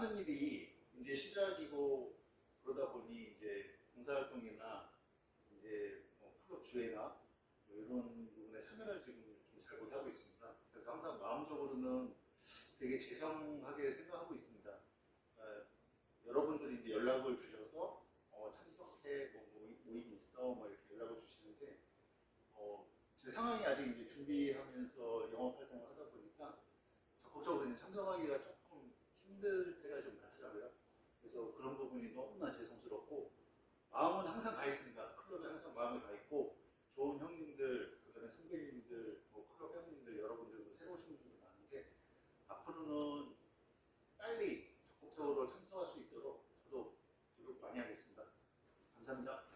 하는 일이 이제 시작이고 그러다 보니 이제 봉사활동이나 이제 뭐 클럽 주회나 뭐 이런 부분에 참여를 지금 좀잘 못하고 있습니다. 그래서 항상 마음적으로는 되게 죄송하게 생각하고 있습니다. 아, 여러분들이 이제 연락을 주셔서 어, 참석해 뭐, 뭐 모임, 모임 있어 뭐 이렇게 연락을 주시는데 어, 제 상황이 아직 이제 준비하면서 영업 활동을 하다 보니까 적극적으로 참석하기가 조금 그래서 그런 부분이 너무나 죄송스럽고 마음은 항상 가 있습니다. 클럽에 항상 마음이 가 있고 좋은 형님들, 그다음에 선배님들, 뭐 클럽 형님들 여러분들 새로 오신 분들 많은데 앞으로는 빨리 적극적으로 참석할 수 있도록 저도 노력 많이 하겠습니다. 감사합니다.